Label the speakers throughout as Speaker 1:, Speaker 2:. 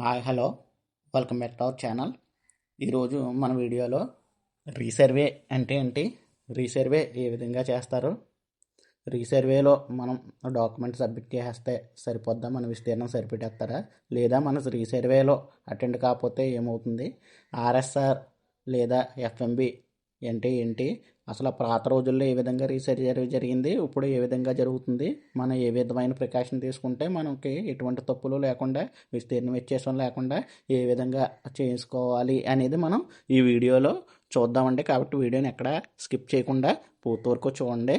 Speaker 1: Hi hello. Welcome back to our channel. ఈరోజు మన వీడియోలో రీసర్వే అంటే ఏంటి? రీసర్వే ఏ విధంగా చేస్తారు? రీసర్వేలో మనం డాక్యుమెంట్ సబ్మిట్ చేస్తే సరిపోద్దా? మన విస్తీర్ణం సరిపెట్టేస్తారా? లేదా మన రీసర్వేలో అటెండ్ కాకపోతే ఏమవుతుంది? ఆర్ఎస్ఆర్ లేదా ఎఫ్ఎంబి అంటే ఏంటి? అసలు పాత రోజుల్లో ఏ విధంగా రీసెర్చ్ జరిగింది ఇప్పుడు ఏ విధంగా జరుగుతుంది మనం ఏ విధమైన ప్రికాషన్ తీసుకుంటే మనకి ఎటువంటి తప్పులు లేకుండా విస్తీర్ణం వ్యత్యాసం లేకుండా ఏ విధంగా చేసుకోవాలి అనేది మనం ఈ వీడియోలో చూద్దామండి. కాబట్టి వీడియోని ఎక్కడ స్కిప్ చేయకుండా పూర్తి వరకు చూడండి.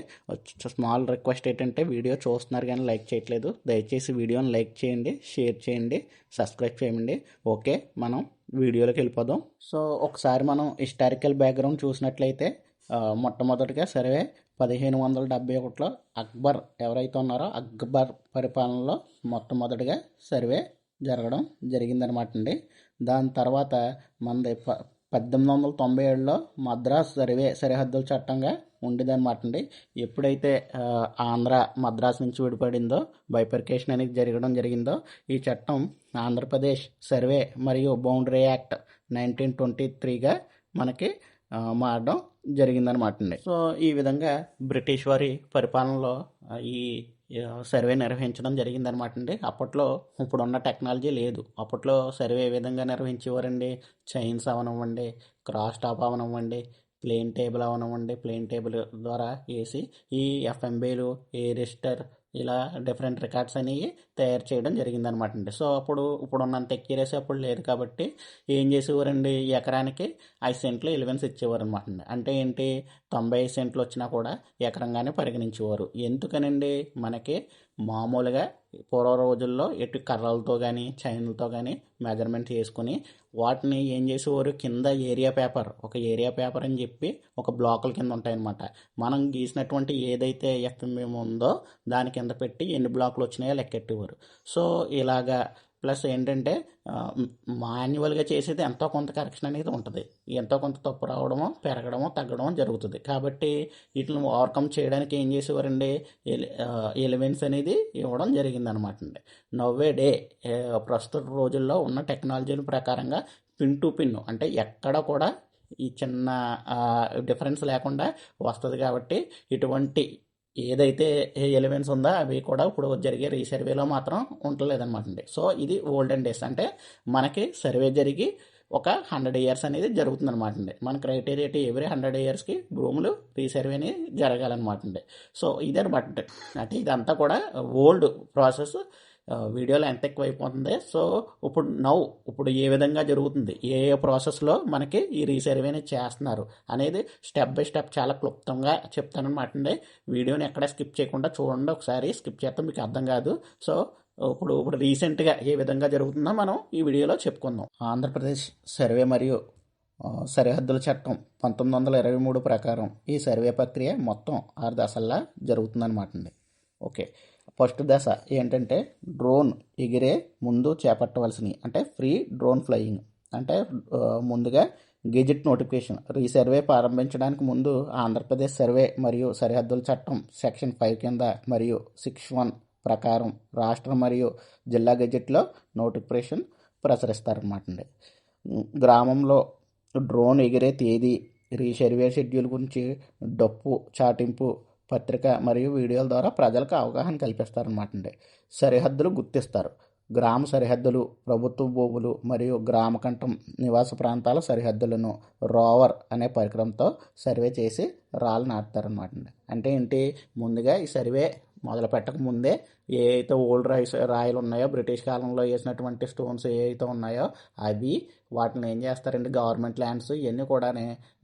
Speaker 1: స్మాల్ రిక్వెస్ట్ ఏంటంటే వీడియో చూస్తున్నారు కానీ లైక్ చేయట్లేదు. దయచేసి వీడియోని లైక్ చేయండి షేర్ చేయండి సబ్స్క్రైబ్ చేయండి ఓకే మనం వీడియోలోకి వెళ్ళిపోదాం. సో ఒకసారి మనం హిస్టారికల్ బ్యాక్గ్రౌండ్ చూసినట్లయితే మొట్టమొదటిగా సర్వే పదిహేను వందల డెబ్బై ఒకటిలో అక్బర్ ఎవరైతే ఉన్నారో అక్బర్ పరిపాలనలో మొట్టమొదటిగా సర్వే జరగడం జరిగిందనమాట అండి. దాని తర్వాత మనది ప పద్దెనిమిది వందల తొంభై ఏడులో మద్రాస్ సర్వే సరిహద్దుల చట్టంగా ఉండేదన్నమాట అండి. ఎప్పుడైతే ఆంధ్ర మద్రాస్ నుంచి విడిపడిందో బైపర్కేషన్ అనేది జరగడం జరిగిందో ఈ చట్టం ఆంధ్రప్రదేశ్ సర్వే మరియు బౌండరీ యాక్ట్ నైన్టీన్ ట్వంటీ త్రీగా మనకి మారడం జరిగిందనమాట అండి సో ఈ విధంగా బ్రిటిష్ వారి పరిపాలనలో ఈ సర్వే నిర్వహించడం జరిగిందనమాట అండి అప్పట్లో ఇప్పుడున్న టెక్నాలజీ లేదు. అప్పట్లో సర్వే ఏ విధంగా నిర్వహించేవారండి? చైన్స్ అవనివ్వండి క్రాస్ టాప్ అవనివ్వండి ప్లేన్ టేబుల్ అవనివ్వండి ప్లేన్ టేబుల్ ద్వారా వేసి ఈ ఎఫ్ఎంబీలు ఏ రిజిస్టర్ ఇలా డిఫరెంట్ రికార్డ్స్ అనేవి తయారు చేయడం జరిగిందనమాట అండి సో అప్పుడు ఇప్పుడు ఉన్నంత ఎక్యూరసీ అప్పుడు లేదు కాబట్టి ఏం చేసేవారండి? ఎకరానికి ఐదు సెంట్లు ఎలివెన్స్ ఇచ్చేవారు అనమాట అండి అంటే ఏంటి? తొంభై ఐదు సెంట్లు వచ్చినా కూడా ఎకరంగానే పరిగణించేవారు. ఎందుకనండి? మనకి మామూలుగా పూర్వ రోజుల్లో ఎటు కర్రలతో కానీ చైన్లతో కానీ మెజర్మెంట్ చేసుకుని వాటిని ఏం చేసేవారు? కింద ఏరియా పేపర్ ఒక ఏరియా పేపర్ అని చెప్పి ఒక బ్లాకుల కింద ఉంటాయన్నమాట. మనం గీసినటువంటి ఏదైతే ఎఫ్ఎంఎం ఉందో దాని కింద పెట్టి ఎన్ని బ్లాకులు వచ్చినాయో లెక్కెట్టేవారు. సో ఇలాగా ప్లస్ ఏంటంటే మాన్యువల్గా చేసేది ఎంతో కొంత కరెక్షన్ అనేది ఉంటుంది. ఎంతో కొంత తప్పు రావడమో పెరగడమో తగ్గడమో జరుగుతుంది. కాబట్టి వీటిని ఓవర్కమ్ చేయడానికి ఏం చేసేవారండి ఎలిమెంట్స్ అనేది ఇవ్వడం జరిగిందనమాట అండి. నవ్వే డే ప్రస్తుత రోజుల్లో ఉన్న టెక్నాలజీల ప్రకారంగా పిన్ టు పిన్ అంటే ఎక్కడ కూడా ఈ చిన్న డిఫరెన్స్ లేకుండా వస్తుంది కాబట్టి ఇటువంటి ఏదైతే ఎలిమెంట్స్ ఉందో అవి కూడా ఇప్పుడు జరిగే రీసర్వేలో మాత్రం ఉండలేదన్నమాట అండి. సో ఇది ఓల్డెన్ డేస్. అంటే మనకి సర్వే జరిగి ఒక హండ్రెడ్ ఇయర్స్ అనేది జరుగుతుందన్నమాట అండి. మన క్రైటీరియా ఎవ్రీ హండ్రెడ్ ఇయర్స్కి భూములు రీసర్వే అనేది జరగాలన్నమాట అండి. సో ఇదనమాట అంటే ఇదంతా కూడా ఓల్డ్ ప్రాసెస్. వీడియోలో ఎంత ఎక్కువ అయిపోతుంది సో ఇప్పుడు నౌ ఇప్పుడు ఏ విధంగా జరుగుతుంది? ఏ ఏ ప్రాసెస్లో మనకి ఈ రీసర్వే అనేది చేస్తున్నారు అనేది స్టెప్ బై స్టెప్ చాలా క్లుప్తంగా చెప్తానమాట అండి వీడియోని ఎక్కడ స్కిప్ చేయకుండా చూడండి. ఒకసారి స్కిప్ చేస్తే మీకు అర్థం కాదు. సో ఇప్పుడు ఇప్పుడు రీసెంట్గా ఏ విధంగా జరుగుతుందో మనం ఈ వీడియోలో చెప్పుకుందాం. ఆంధ్రప్రదేశ్ సర్వే మరియు సరిహద్దుల చట్టం పంతొమ్మిది వందల ఇరవై మూడు ప్రకారం ఈ సర్వే ప్రక్రియ మొత్తం ఆరు దశల్లో జరుగుతుందన్నమాట అండి ఓకే. ఫస్ట్ దశ ఏంటంటే డ్రోన్ ఎగిరే ముందు చేపట్టవలసినవి అంటే ఫ్రీ డ్రోన్ ఫ్లయింగ్. అంటే ముందుగా గెజిట్ నోటిఫికేషన్ ఈ సర్వే ప్రారంభించడానికి ముందు ఆంధ్రప్రదేశ్ సర్వే మరియు సరిహద్దుల చట్టం సెక్షన్ ఫైవ్ కింద మరియు సిక్స్ వన్ ప్రకారం రాష్ట్ర మరియు జిల్లా గెజిట్లో నోటిఫికేషన్ ప్రచురిస్తారన్నమాట అండి గ్రామంలో డ్రోన్ ఎగిరే తేదీ రీసర్వే షెడ్యూల్ గురించి డప్పు చాటింపు పత్రిక మరియు వీడియోల ద్వారా ప్రజలకు అవగాహన కల్పిస్తారనమాట అండి సరిహద్దులు గుర్తిస్తారు. గ్రామ సరిహద్దులు ప్రభుత్వ భూములు మరియు గ్రామకంఠం నివాస ప్రాంతాల సరిహద్దులను రోవర్ అనే పరికరంతో సర్వే చేసి రాళ్ళు నాటుతారనమాట అండి అంటే ఏంటి? ముందుగా ఈ సర్వే మొదలు పెట్టక ముందే ఏ అయితే ఓల్డ్ రైస్ రాయలు ఉన్నాయో బ్రిటిష్ కాలంలో వేసినటువంటి స్టోన్స్ ఏ అయితే ఉన్నాయో అవి వాటిని ఏం చేస్తారంటే గవర్నమెంట్ ల్యాండ్స్ ఇవన్నీ కూడా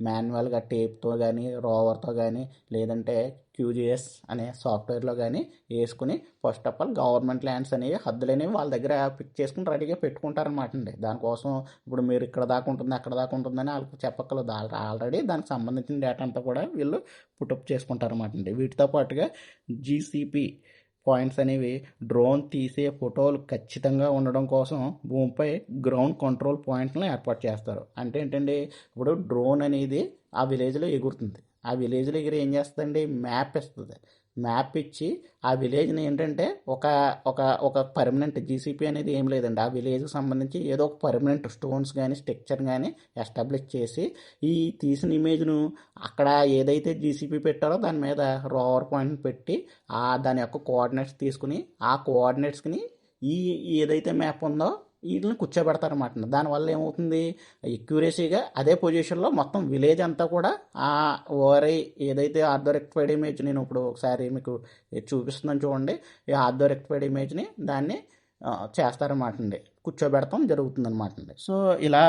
Speaker 1: మాన్యువల్గా టేప్తో కానీ రోవర్తో కానీ లేదంటే క్యూజిఎస్ అనే సాఫ్ట్వేర్లో కానీ వేసుకుని first of all government lands అనేవి హద్దులనేవి వాళ్ళ దగ్గర పిక్ చేసుకుని రెడీగా పెట్టుకుంటారనమాట అండి. దానికోసం ఇప్పుడు మీరు ఇక్కడ దాకా ఉంటుంది అక్కడ దాకా ఉంటుందని వాళ్ళకి చెప్పక్కర్లేదు. ఆల్రెడీ దానికి సంబంధించిన డేటా అంతా కూడా వీళ్ళు పుటప్ చేసుకుంటారన్నమాట అండి. వీటితో పాటుగా జీసీపీ పాయింట్స్ అనేవి డ్రోన్ తీసే ఫోటోలు ఖచ్చితంగా ఉండడం కోసం భూమిపై గ్రౌండ్ కంట్రోల్ పాయింట్లను ఏర్పాటు చేస్తారు. అంటే ఏంటండి? ఇప్పుడు డ్రోన్ అనేది ఆ విలేజ్లో ఎగురుతుంది. ఆ విలేజ్లో ఎగిరి ఏం చేస్తుందండి? మ్యాప్ ఇస్తుంది. మ్యాప్ ఇచ్చి ఆ విలేజ్ని ఏంటంటే ఒక ఒక ఒక పర్మనెంట్ జీసీపీ అనేది ఏం లేదండి. ఆ విలేజ్కి సంబంధించి ఏదో ఒక పర్మనెంట్ స్టోన్స్ కానీ స్ట్రక్చర్ కానీ ఎస్టాబ్లిష్ చేసి ఈ తీసిన ఇమేజ్ను అక్కడ ఏదైతే జీసీపీ పెట్టారో దాని మీద రోవర్ పాయింట్ పెట్టి ఆ దాని యొక్క కోఆర్డినేట్స్ తీసుకుని ఆ కోఆర్డినేట్స్ని ఈ ఏదైతే మ్యాప్ ఉందో వీటిని కూర్చోబెడతారన్నమాట. దానివల్ల ఏమవుతుంది? ఎక్యురేసీగా అదే పొజిషన్లో మొత్తం విలేజ్ అంతా కూడా ఆ ఓరై ఏదైతే ఆర్థో రెక్టిఫైడ్ ఇమేజ్ నేను ఇప్పుడు ఒకసారి మీకు చూపిస్తున్నాను చూడండి. ఈ ఆర్థో రెక్టిఫైడ్ ఇమేజ్ని దాన్ని చేస్తారన్నమాట అండి. కూర్చోబెడతాం జరుగుతుందన్నమాట అండి. సో ఇలా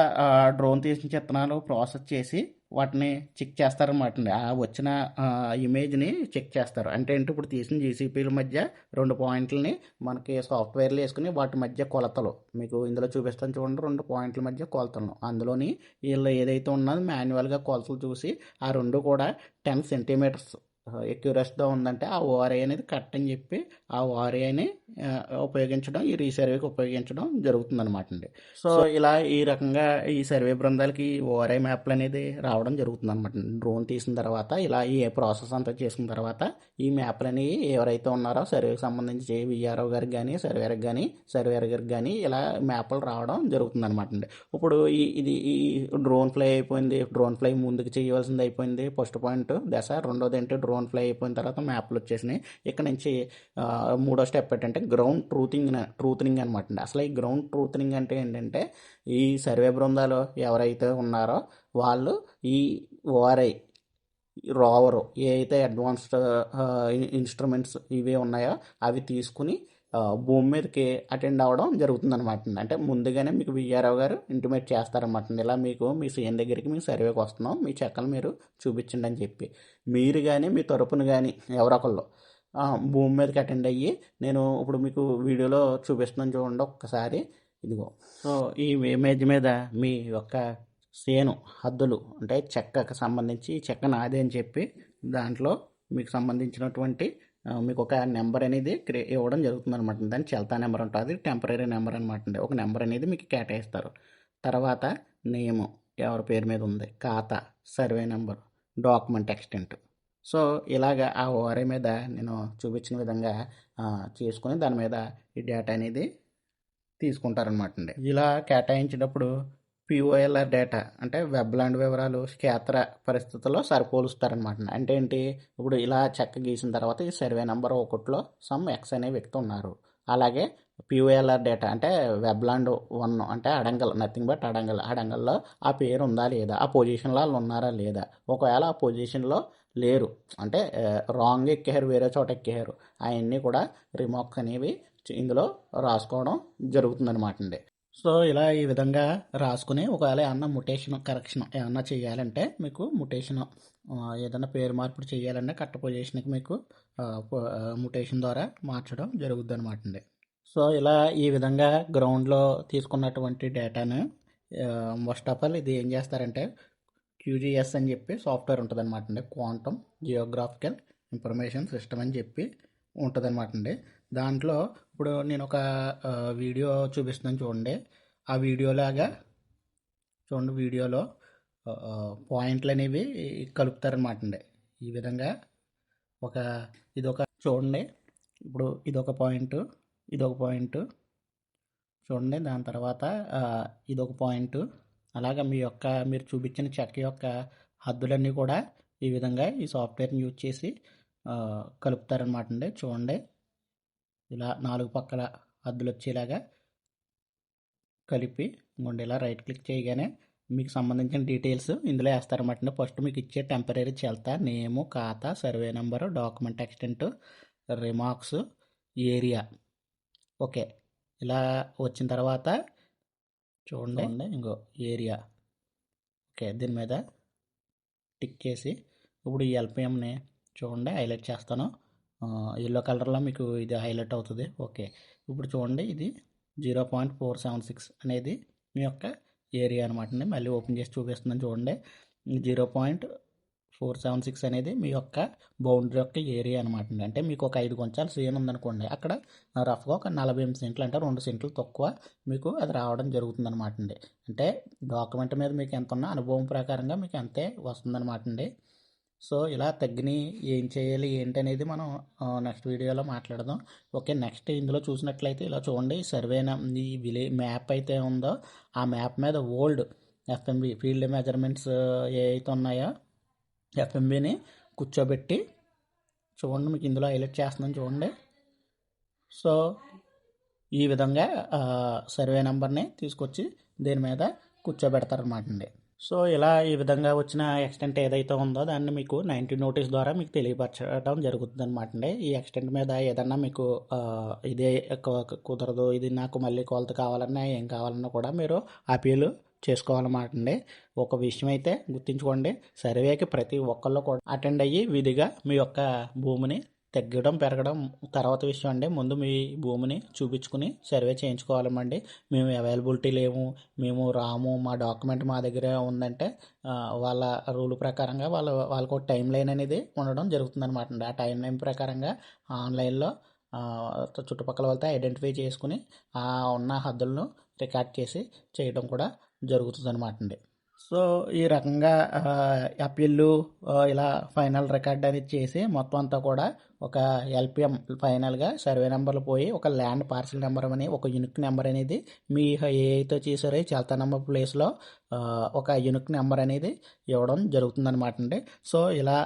Speaker 1: డ్రోన్ తీసిన చిత్రాలు ప్రాసెస్ చేసి వాటిని చెక్ చేస్తారన్నమాట అండి. ఆ వచ్చిన ఇమేజ్ని చెక్ చేస్తారు. అంటే ఏంటి ఇప్పుడు తీసిన జీసీపీల మధ్య రెండు పాయింట్లని మనకి సాఫ్ట్వేర్లు వేసుకుని వాటి మధ్య కొలతలు. మీకు ఇందులో చూపిస్తాను చూడండి రెండు పాయింట్ల మధ్య కొలతలను. అందులోని వీళ్ళు ఏదైతే ఉన్నదో మాన్యువల్గా కొలతలు చూసి ఆ రెండు కూడా టెన్ సెంటీమీటర్స్ ఎక్యురస్గా ఉందంటే ఆ ఓఆర్ఐ అనేది కరెక్ట్ అని చెప్పి ఆ ఓఆర్ఐని ఉపయోగించడం ఈ రీసర్వేకి ఉపయోగించడం జరుగుతుంది అనమాట అండి సో ఇలా ఈ రకంగా ఈ సర్వే బృందాలకి ఓఆర్ఐ మ్యాప్లు అనేది రావడం జరుగుతుంది అనమాట డ్రోన్ తీసిన తర్వాత ఇలా ఈ ప్రాసెస్ అంతా చేసిన తర్వాత ఈ మ్యాప్లు అనేవి ఎవరైతే ఉన్నారో సర్వేకి సంబంధించి విఆర్ఓ గారికి కానీ సర్వేర్కి కానీ సర్వేర్ గారికి కానీ ఇలా మ్యాప్లు రావడం జరుగుతుంది అనమాట అండి ఇప్పుడు ఈ ఇది ఈ డ్రోన్ ఫ్లై అయిపోయింది డ్రోన్ ఫ్లై ముందుకు చేయవలసింది అయిపోయింది ఫస్ట్ పాయింట్ దశ రెండోది ఏంటి డ్రోన్ ఫ్లై అయిపోయిన తర్వాత మ్యాప్లు వచ్చేసినాయి. ఇక్కడ నుంచి మూడో స్టెప్ ఏంటంటే గ్రౌండ్ ట్రూతింగ్ ట్రూతనింగ్ అనమాట అండి. అసలు ఈ గ్రౌండ్ ట్రూతనింగ్ అంటే ఏంటంటే ఈ సర్వే బృందాలు ఎవరైతే ఉన్నారో వాళ్ళు ఈ ఓఆర్ఐ రోవరు ఏ అయితే అడ్వాన్స్డ్ ఇన్స్ట్రుమెంట్స్ ఇవి ఉన్నాయో అవి తీసుకుని భూమి మీదకి అటెండ్ అవ్వడం జరుగుతుంది అనమాట అంటే ముందుగానే మీకు విఆర్ఓ గారు ఇంటిమేట్ చేస్తారన్నమాట ఇలా మీకు మీ సీఎం దగ్గరికి మీ సర్వేకి వస్తున్నాం. మీ చెక్కలు మీరు చూపించండి అని చెప్పి. మీరు కానీ మీ తరపున కానీ ఎవరొకళ్ళు భూమి మీదకి అటెండ్ అయ్యి నేను ఇప్పుడు మీకు వీడియోలో చూపిస్తున్నాను చూడండి ఒక్కసారి. ఇదిగో. సో ఈ ఇమేజ్ మీద మీ యొక్క సేను హద్దులు అంటే చెక్కకు సంబంధించి ఈ చెక్క నాదే అని చెప్పి దాంట్లో మీకు సంబంధించినటువంటి మీకు ఒక నెంబర్ అనేది క్రియే ఇవ్వడం జరుగుతుంది అనమాట దాని చెల్తా నెంబర్ ఉంటుంది టెంపరీ నెంబర్ అనమాట అండి. ఒక నెంబర్ అనేది మీకు కేటాయిస్తారు. తర్వాత నేము ఎవరి పేరు మీద ఉంది ఖాతా survey number document extent. So ఇలాగ ఆ ఓఆర్ఐ మీద నేను చూపించిన విధంగా చేసుకొని దాని మీద ఈ డేటా అనేది తీసుకుంటారనమాట అండి. ఇలా కేటాయించినప్పుడు పిఓఎల్ఆర్ డేటా అంటే వెబ్ ల్యాండ్ వివరాలు క్షేత్ర పరిస్థితుల్లో సరిపోలుస్తారనమాట అంటే ఏంటి? ఇప్పుడు ఇలా చెక్క గీసిన తర్వాత ఈ సర్వే నెంబర్ ఒకటిలో సమ్ ఎక్స్ అనే వ్యక్తి ఉన్నారు. అలాగే పిఓఎల్ఆర్ డేటా అంటే వెబ్లాండ్ వన్ అంటే అడంగల్ నథింగ్ బట్ అడంగల్ అడంగల్లో ఆ పేరు ఉందా లేదా? ఆ పొజిషన్లో వాళ్ళు ఉన్నారా లేదా? ఒకవేళ ఆ పొజిషన్లో లేరు. అంటే రాంగ్ ఎక్కారు వేరే చోట ఎక్కారు అవన్నీ కూడా రిమోక్ అనేవి ఇందులో రాసుకోవడం జరుగుతుందన్నమాట అండి. సో ఇలా ఈ విధంగా రాసుకుని ఒకవేళ ఏమన్నా ముటేషన్ కరెక్షన్ ఏమన్నా చేయాలంటే మీకు ముటేషన్ ఏదైనా పేరు మార్పులు చేయాలంటే కట్ట పొజిషన్కి మీకు ముటేషన్ ద్వారా మార్చడం జరుగుద్ది అనమాట అండి. సో ఇలా ఈ విధంగా గ్రౌండ్లో తీసుకున్నటువంటి డేటాను మోస్ట్ ఆఫ్ ఆల్ ఇది ఏం చేస్తారంటే క్యూజిఎస్ అని చెప్పి సాఫ్ట్వేర్ ఉంటుంది అనమాట అండి. క్వాంటమ్ జియోగ్రాఫికల్ ఇన్ఫర్మేషన్ సిస్టమ్ అని చెప్పి ఉంటుంది అనమాట అండి. దాంట్లో ఇప్పుడు నేను ఒక వీడియో చూపిస్తున్నాను చూడండి. ఆ వీడియోలాగా చూడండి వీడియోలో పాయింట్లు అనేవి కలుపుతారనమాట అండి. ఈ విధంగా ఒక ఇదొక చూడండి. ఇప్పుడు ఇదొక పాయింట్ ఇదొక పాయింట్ చూడండి. దాని తర్వాత ఇదొక పాయింట్ అలాగా మీ యొక్క మీరు చూపించిన చెక్క యొక్క హద్దులన్నీ కూడా ఈ విధంగా ఈ సాఫ్ట్వేర్ని యూజ్ చేసి కలుపుతారనమాట అండి. చూడండి. ఇలా నాలుగు పక్కల హద్దులు వచ్చేలాగా కలిపి ఇంకోండి ఇలా రైట్ క్లిక్ చేయగానే మీకు సంబంధించిన డీటెయిల్స్ ఇందులో వేస్తారన్నమాట ఫస్ట్ మీకు ఇచ్చే టెంపరీ చెల్తా నేము ఖాతా survey number document extent remarks area. Okay. ఇలా వచ్చిన తర్వాత చూడండి. ఇంకో ఏరియా. ఓకే దీని మీద టిక్ చేసి ఇప్పుడు ఈ ఎల్పిఎంని చూడండి హైలైట్ చేస్తాను. ఎల్లో కలర్లో మీకు ఇది హైలైట్ అవుతుంది. ఓకే. ఇప్పుడు చూడండి ఇది zero point four seven six అనేది మీ యొక్క ఏరియా అనమాట మళ్ళీ ఓపెన్ చేసి చూపిస్తున్నాను చూడండి. Zero point four seven six అనేది మీ యొక్క బౌండరీ యొక్క ఏరియా అనమాట అండి. అంటే మీకు ఒక ఐదు కొంచాలు సీన్ ఉందనుకోండి అక్కడ రఫ్గా ఒక నలభై ఎనిమిది సెంట్లు అంటే రెండు సెంట్లు తక్కువ మీకు అది రావడం జరుగుతుందనమాట అండి. అంటే డాక్యుమెంట్ మీద మీకు ఎంత ఉన్నా అనుభవం ప్రకారంగా మీకు అంతే వస్తుందన్నమాట అండి. సో ఇలా తగ్గిని ఏం చేయాలి ఏంటి అనేది మనం నెక్స్ట్ వీడియోలో మాట్లాడదాం. ఓకే నెక్స్ట్ ఇందులో చూసినట్లయితే ఇలా చూడండి. సర్వే ఈ విలే మ్యాప్ అయితే ఉందో ఆ మ్యాప్ మీద ఓల్డ్ ఎఫ్ఎంబి ఫీల్డ్ మెజర్మెంట్స్ ఏ అయితే ఉన్నాయో ఎఫ్ఎంబిని కూర్చోబెట్టి చూడండి మీకు ఇందులో హైలైట్ చేస్తున్నాను చూడండి. సో ఈ విధంగా సర్వే నెంబర్ని తీసుకొచ్చి దీని మీద కూర్చోబెడతారనమాట అండి. సో ఇలా ఈ విధంగా వచ్చిన ఎక్స్టెంట్ ఏదైతే ఉందో దాన్ని మీకు నైంటీ నోటీస్ ద్వారా మీకు తెలియపరచడం జరుగుతుంది అనమాట అండి. ఈ ఎక్స్టెంట్ మీద ఏదన్నా మీకు ఇదే కుదరదు ఇది నాకు మళ్ళీ కొలత కావాలన్నా ఏం కావాలన్నా కూడా మీరు అపీలు చేసుకోవాలన్నమాట అండి ఒక విషయం అయితే గుర్తుంచుకోండి. సర్వేకి ప్రతి ఒక్కళ్ళు కూడా అటెండ్ అయ్యి విధిగా మీ యొక్క భూమిని తగ్గడం పెరగడం తర్వాత విషయం అండి. ముందు మీ భూమిని చూపించుకుని సర్వే చేయించుకోవాలమండి. మేము అవైలబిలిటీ లేము. మేము రాము. మా డాక్యుమెంట్ మా దగ్గర ఉందంటే వాళ్ళ రూల్ ప్రకారంగా వాళ్ళ వాళ్ళకు ఒక టైం లైన్ అనేది ఉండడం జరుగుతుంది అనమాట అండి ఆ టైం లైన్ ప్రకారంగా ఆన్లైన్లో చుట్టుపక్కల వాళ్ళతో ఐడెంటిఫై చేసుకుని ఆ ఉన్న హద్దులను రికార్డ్ చేసి చేయడం కూడా జరుగుతుంది అనమాట అండి సో ఈ రకంగా అప్పీళ్ళు ఇలా ఫైనల్ రికార్డ్ అనేది చేసి మొత్తం అంతా కూడా ఒక ఎల్పిఎం ఫైనల్గా సర్వే నెంబర్లు పోయి ఒక ల్యాండ్ పార్సల్ నెంబర్ అని ఒక యూనిక్ నెంబర్ అనేది మీ ఏ అయితే చేసారో నెంబర్ ప్లేస్లో ఒక యూనిక్ నెంబర్ అనేది ఇవ్వడం జరుగుతుందన్నమాట అండి సో ఇలా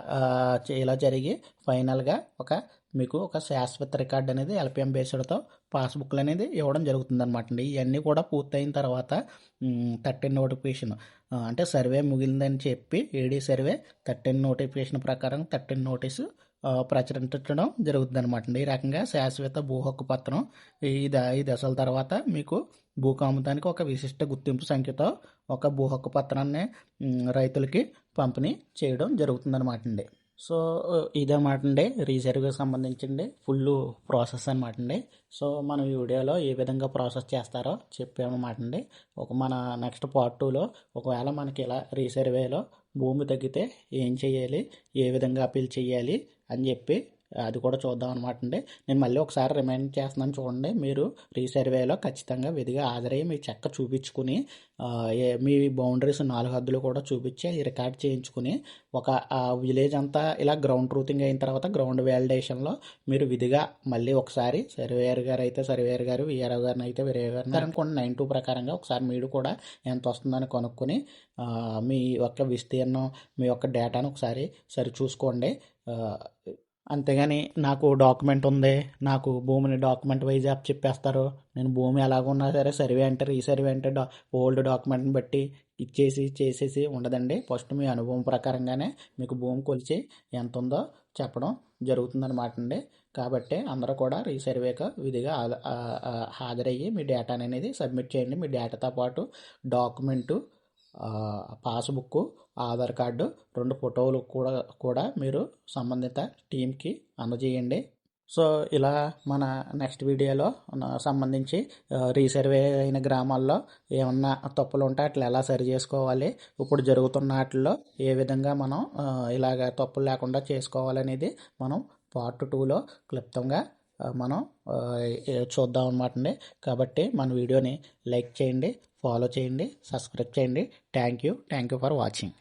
Speaker 1: ఇలా జరిగి ఫైనల్గా ఒక మీకు ఒక శాశ్వత రికార్డ్ అనేది ఎల్పిఎం బేస్డ్తో పాస్బుక్లు అనేది ఇవ్వడం జరుగుతుందన్నమాట అండి ఇవన్నీ కూడా పూర్తయిన తర్వాత థర్టీన్ నోటిఫికేషన్ అంటే సర్వే ముగిలిందని చెప్పి ఏడీ సర్వే థర్టీన్ నోటిఫికేషన్ ప్రకారం థర్టీన్ నోటీసు ప్రచురించడం జరుగుతుంది అనమాట ఈ రకంగా శాశ్వత భూ హక్కు పత్రం ఈ ద ఈ దశల తర్వాత మీకు భూకాముదానికి ఒక విశిష్ట గుర్తింపు సంఖ్యతో ఒక భూ హక్కు పత్రాన్ని రైతులకి పంపిణీ చేయడం జరుగుతుందన్నమాట అండి సో ఇదన్నమాట అండి. రీసర్వ్కి సంబంధించింది ఫుల్ ప్రాసెస్ అనమాట అండి. సో మనం ఈ వీడియోలో ఏ విధంగా ప్రాసెస్ చేస్తారో చెప్పామన్నమాట అండి. ఒక మన నెక్స్ట్ పార్ట్ టూలో ఒకవేళ మనకి ఇలా రీసర్వేలో భూమి తగ్గితే ఏం చేయాలి ఏ విధంగా అప్పీల్ చేయాలి అని చెప్పి అది కూడా చూద్దాం అనమాట అండి. నేను మళ్ళీ ఒకసారి రిమైండ్ చేస్తున్నాను చూడండి. మీరు రీసర్వేలో ఖచ్చితంగా విధిగా హాజరయ్యి మీ చెక్క చూపించుకుని మీ బౌండరీస్ నాలుగు హద్దులు కూడా చూపించి రికార్డ్ చేయించుకుని ఒక విలేజ్ అంతా ఇలా గ్రౌండ్ ట్రూతింగ్ అయిన తర్వాత గ్రౌండ్ వ్యాలిడేషన్లో మీరు విధిగా మళ్ళీ ఒకసారి సర్వేయర్ గారు అయితే సర్వేయర్ గారు వీఆర్ఓ గారిని అయితే విఆర్ఓ గారిని అనుకోండి. నైన్ టూ ప్రకారంగా ఒకసారి మీరు కూడా ఎంత వస్తుందని కొనుక్కొని మీ యొక్క విస్తీర్ణం మీ యొక్క డేటాను ఒకసారి సరి చూసుకోండి. అంతేగాని నాకు డాక్యుమెంట్ ఉంది. నాకు భూమిని డాక్యుమెంట్ వైజ్ అప్ చెప్పేస్తారు. నేను భూమి ఎలాగున్నా సరే సర్వే అంటే రీసర్వే అంటే డా ఓల్డ్ డాక్యుమెంట్ని బట్టి ఇచ్చేసి చేసేసి ఉండదండి. ఫస్ట్ మీ అనుభవం ప్రకారంగానే మీకు భూమి కొలిచి ఎంత ఉందో చెప్పడం జరుగుతుందన్నమాట అండి. కాబట్టి అందరూ కూడా రీసర్వేకు విధిగా హాజరయ్యి మీ డేటా అనేది సబ్మిట్ చేయండి. మీ డేటాతో పాటు డాక్యుమెంటు పాస్బుక్ ఆధార్ కార్డు రెండు ఫోటోలు కూడా కూడా మీరు సంబంధిత టీంకి అందజేయండి. సో ఇలా మన నెక్స్ట్ వీడియోలో సంబంధించి రీసర్వే అయిన గ్రామాల్లో ఏమన్నా తప్పులు ఉంటే అట్లా ఎలా సరి చేసుకోవాలి ఇప్పుడు జరుగుతున్న వాటిల్లో ఏ విధంగా మనం ఇలాగ తప్పులు లేకుండా చేసుకోవాలనేది మనం పార్ట్ టూలో క్లుప్తంగా మనం చూద్దాం అనమాట అండి కాబట్టి మన వీడియోని లైక్ చేయండి ఫాలో చేయండి సబ్స్క్రైబ్ చేయండి. Thank you. Thank you for watching.